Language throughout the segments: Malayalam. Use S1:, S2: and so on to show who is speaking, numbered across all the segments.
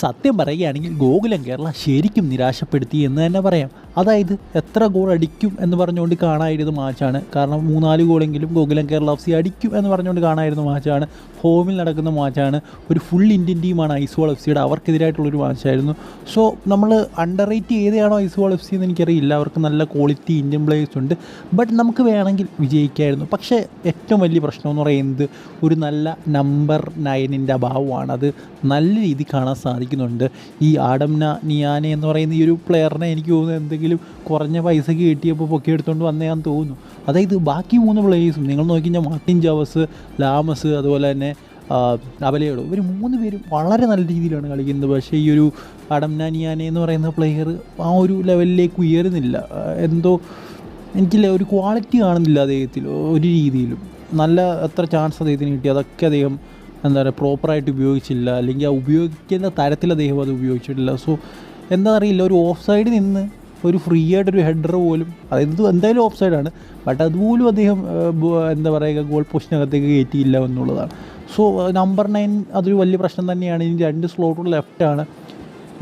S1: സത്യം പറയുകയാണെങ്കിൽ ഗോകുലം കേരള ശരിക്കും നിരാശപ്പെടുത്തി എന്ന് തന്നെ പറയാം. അതായത് എത്ര ഗോൾ അടിക്കും എന്ന് പറഞ്ഞുകൊണ്ട് കാണായിരുന്ന മാച്ചാണ്. കാരണം മൂന്നാൽ ഗോളെങ്കിലും ഗോകുലം കേരള എഫ് സി അടിക്കും എന്ന് പറഞ്ഞുകൊണ്ട് കാണായിരുന്ന മാച്ചാണ്. ഹോമിൽ നടക്കുന്ന മാച്ചാണ്. ഒരു ഫുൾ ഇന്ത്യൻ ടീമാണ് ഐസ്വാൾ എഫ് സിയുടെ. അവർക്കെതിരായിട്ടുള്ളൊരു മാച്ചായിരുന്നു. സോ നമ്മൾ അണ്ടർ റേറ്റ് ചെയ്തതാണോ ഐസ്വാൾ എഫ് സി എന്ന് എനിക്കറിയില്ല. അവർക്ക് നല്ല ക്വാളിറ്റി ഇന്ത്യൻ പ്ലേയേഴ്സ് ഉണ്ട്. ബട്ട് നമുക്ക് വേണമെങ്കിൽ വിജയിക്കായിരുന്നു. പക്ഷേ ഏറ്റവും വലിയ പ്രശ്നം എന്ന് പറയുന്നത് ഒരു നല്ല നമ്പർ നയനിന്റെ അഭാവമാണ്. അത് നല്ല രീതിയിൽ കാണാൻ സാധിക്കുന്നുണ്ട് ഈ ആഡംന നിയാനെ എന്ന് പറയുന്ന ഈ ഒരു പ്ലെയറിനെ എനിക്ക് തോന്നുന്നു എന്തെങ്കിലും കുറഞ്ഞ പൈസ കിട്ടിയപ്പോൾ പൊക്കി എടുത്തുകൊണ്ട് വന്നതാന്ന് തോന്നുന്നു. അതായത് ബാക്കി മൂന്ന് പ്ലേയേഴ്സും നിങ്ങൾ നോക്കി കഴിഞ്ഞാൽ മാർട്ടിൻ ജാവസ് ലാമസ് അതുപോലെ തന്നെ അവലയോട് ഇവർ മൂന്ന് പേരും വളരെ നല്ല രീതിയിലാണ് കളിക്കുന്നത്. പക്ഷേ ഈ ഒരു അടംനാനിയാനെ എന്ന് പറയുന്ന പ്ലെയർ ആ ഒരു ലെവലിലേക്ക് ഉയരുന്നില്ല. എന്തോ എനിക്കില്ല ഒരു ക്വാളിറ്റി കാണുന്നില്ല അദ്ദേഹത്തിൽ ഒരു രീതിയിലും. നല്ല എത്ര ചാൻസ് അദ്ദേഹത്തിന് കിട്ടി. അതൊക്കെ അദ്ദേഹം എന്താ പറയുക പ്രോപ്പറായിട്ട് ഉപയോഗിച്ചില്ല. അല്ലെങ്കിൽ ആ ഉപയോഗിക്കുന്ന തരത്തിൽ അദ്ദേഹം അത് ഉപയോഗിച്ചിട്ടില്ല. സോ എന്താ അറിയില്ല ഒരു ഓഫ് സൈഡ് നിന്ന് ഒരു ഫ്രീ ആയിട്ടൊരു ഹെഡർ പോലും അതായത് എന്തായാലും ഓഫ് സൈഡാണ് ബട്ട് അതുപോലും അദ്ദേഹം എന്താ പറയുക ഗോൾ പോസ്റ്റിനകത്തേക്ക് കയറ്റിയില്ല എന്നുള്ളതാണ്. സോ നമ്പർ നയൻ അതൊരു വലിയ പ്രശ്നം തന്നെയാണ്. ഇനി രണ്ട് സ്ലോട്ടും ലെഫ്റ്റാണ്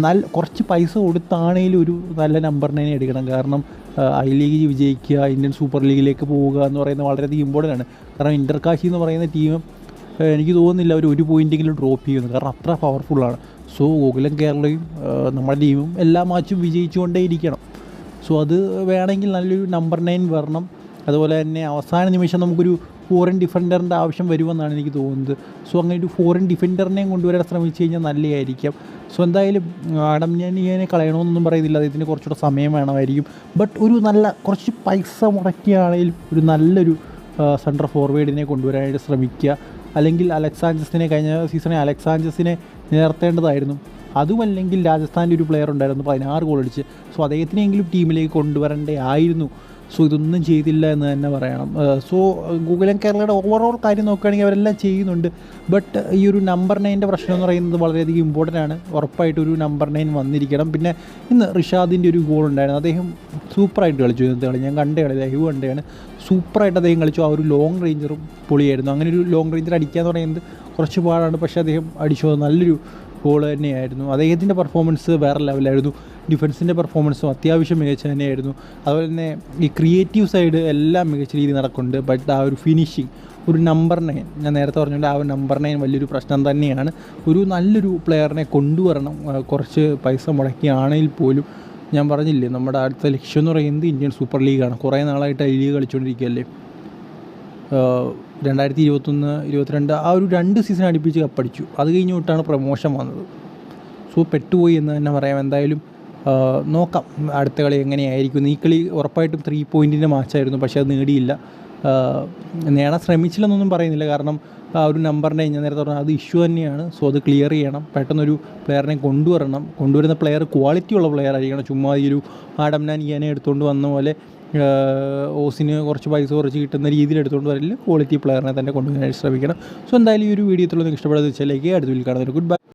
S1: നല്ല കുറച്ച് പൈസ കൊടുത്താണെങ്കിലും ഒരു നല്ല നമ്പർ നയൻ എടുക്കണം. കാരണം ഐ ലീഗ് വിജയിക്കുക ഇന്ത്യൻ സൂപ്പർ ലീഗിലേക്ക് പോവുക എന്ന് പറയുന്നത് വളരെയധികം ഇമ്പോർട്ടന്റ് ആണ്. കാരണം ഇന്റർകാശി എന്ന് പറയുന്ന ടീം എനിക്ക് തോന്നുന്നില്ല അവർ ഒരു പോയിന്റെങ്കിലും ഡ്രോപ്പ് ചെയ്യുന്നു. കാരണം അത്ര പവർഫുള്ളാണ് സോ ഗോകുലം കേരളയും നമ്മുടെ ടീമും എല്ലാ മാച്ചും വിജയിച്ചുകൊണ്ടേ ഇരിക്കണം സോ അത് വേണമെങ്കിൽ നല്ലൊരു നമ്പർ നയൻ വരണം. അതുപോലെ തന്നെ അവസാന നിമിഷം നമുക്കൊരു ഫോറിൻ ഡിഫൻഡറിന്റെ ആവശ്യം വരുമെന്നാണ് എനിക്ക് തോന്നുന്നത്. സോ അങ്ങനെ ഒരു ഫോറിൻ ഡിഫൻഡറിനെയും കൊണ്ടുവരാൻ ശ്രമിച്ചു കഴിഞ്ഞാൽ നല്ലതായിരിക്കും. സോ എന്തായാലും ആടം ഞാൻ ഇങ്ങനെ കളയണമെന്നൊന്നും പറയുന്നില്ല. അദ്ദേഹത്തിന് കുറച്ചുകൂടെ സമയം വേണമായിരിക്കും. ബട്ട് ഒരു നല്ല കുറച്ച് പൈസ മുടക്കിയാണെങ്കിലും ഒരു നല്ലൊരു സെൻട്രൽ ഫോർവേഡിനെ കൊണ്ടുവരാനായിട്ട് ശ്രമിക്കുക. അല്ലെങ്കിൽ അലക്സാഞ്ചസിനെ കഴിഞ്ഞ സീസണെ അലക്സാഞ്ചസിനെ നേർത്തേണ്ടതായിരുന്നു. അതുമല്ലെങ്കിൽ രാജസ്ഥാന്റെ ഒരു പ്ലെയർ ഉണ്ടായിരുന്നു പതിനാറ് ഗോൾ അടിച്ച്. സോ അദ്ദേഹത്തിനെങ്കിലും ടീമിലേക്ക് കൊണ്ടുവരേണ്ടേ ആയിരുന്നു സോ ഇതൊന്നും ചെയ്തില്ല എന്ന് തന്നെ പറയണം. സോ ഗൂഗിൾ ആൻഡ് കേരളയുടെ ഓവറോൾ കാര്യം നോക്കുകയാണെങ്കിൽ അവരെല്ലാം ചെയ്യുന്നുണ്ട്. ബട്ട് ഈ ഒരു നമ്പർ നയന്റെ പ്രശ്നം എന്ന് പറയുന്നത് വളരെയധികം ഇമ്പോർട്ടന്റ് ആണ്. ഉറപ്പായിട്ട് ഒരു നമ്പർ നയൻ വന്നിരിക്കണം. പിന്നെ ഇന്ന് റിഷാദിന്റെ ഒരു ഗോൾ ഉണ്ടായിരുന്നു. അദ്ദേഹം സൂപ്പറായിട്ട് കളിച്ചു. ഇന്നത്തെ കളി ഞാൻ കണ്ട കളി ലൈവ് കണ്ടതാണ്. സൂപ്പറായിട്ട് അദ്ദേഹം കളിച്ചു. ആ ഒരു ലോങ് റേഞ്ചറും പൊളിയായിരുന്നു. അങ്ങനെ ഒരു ലോങ് റേഞ്ചർ അടിക്കുക എന്ന് പറയുന്നത് കുറച്ച് പാടാണ്. പക്ഷേ അദ്ദേഹം അടിച്ചു. നല്ലൊരു ഗോൾ തന്നെയായിരുന്നു. അദ്ദേഹത്തിന്റെ പെർഫോമൻസ് വേറെ ലെവലായിരുന്നു ഡിഫൻസിന്റെ പെർഫോമൻസും അത്യാവശ്യം മികച്ച തന്നെയായിരുന്നു. അതുപോലെ തന്നെ ഈ ക്രിയേറ്റീവ് സൈഡ് എല്ലാം മികച്ച രീതിയിൽ നടക്കുന്നുണ്ട്. ബട്ട് ആ ഒരു ഫിനിഷിങ് ഒരു നമ്പർ നയൻ ഞാൻ നേരത്തെ പറഞ്ഞുകൊണ്ട് ആ നമ്പർ നയൻ വലിയൊരു പ്രശ്നം തന്നെയാണ്. ഒരു നല്ലൊരു പ്ലെയറിനെ കൊണ്ടുവരണം. കുറച്ച് പൈസ മുടക്കിയാണെങ്കിൽ പോലും ഞാൻ പറഞ്ഞില്ലേ നമ്മുടെ അടുത്ത ലക്ഷ്യം എന്ന് പറയുന്നത് ഇന്ത്യൻ സൂപ്പർ ലീഗാണ് കുറേ നാളായിട്ട് ഐ ലീഗ് കളിച്ചുകൊണ്ടിരിക്കുകയല്ലേ? രണ്ടായിരത്തി ഇരുപത്തൊന്ന് ഇരുപത്തിരണ്ട് ആ ഒരു രണ്ട് സീസൺ അടുപ്പിച്ച് കപ്പടിച്ചു അത് കഴിഞ്ഞ് തൊട്ടാണ് പ്രമോഷൻ വന്നത്. സോ പെട്ടുപോയി എന്ന് തന്നെ പറയാം. എന്തായാലും നോക്കാം. അടുത്ത കളി എങ്ങനെയായിരിക്കും. ഈ കളി ഉറപ്പായിട്ടും ത്രീ പോയിന്റിന്റെ മാച്ചായിരുന്നു പക്ഷേ അത് നേടിയില്ല. നേടാൻ ശ്രമിച്ചില്ലെന്നൊന്നും പറയുന്നില്ല. കാരണം ആ ഒരു നമ്പറിനെ ഞാൻ നേരത്തെ പറഞ്ഞാൽ അത് ഇഷ്യൂ തന്നെയാണ്. സോ അത് ക്ലിയർ ചെയ്യണം. പെട്ടെന്നൊരു പ്ലെയറിനെ കൊണ്ടുവരണം. കൊണ്ടുവരുന്ന പ്ലെയർ ക്വാളിറ്റി ഉള്ള പ്ലെയർ ആയിരിക്കണം. ചുമ്മാ ഈ ഒരു ആഡംനാൻ ഇയാനെ എടുത്തുകൊണ്ട് വന്ന പോലെ ഓസിന് കുറച്ച് പൈസ കുറച്ച് കിട്ടുന്ന രീതിയിൽ എടുത്തുകൊണ്ട് വരില്ല ക്വാളിറ്റി പ്ലെയറിനെ തന്നെ കൊണ്ടുവരാൻ ശ്രമിക്കണം. സോ എന്തായാലും ഈ ഒരു വീഡിയോത്തുള്ള നിങ്ങൾക്ക് ഇഷ്ടപ്പെടുന്നത് വെച്ചാലേക്ക് അടുത്ത വീട്ടിൽ കാണുന്നൊരു ഗുഡ് ബൈ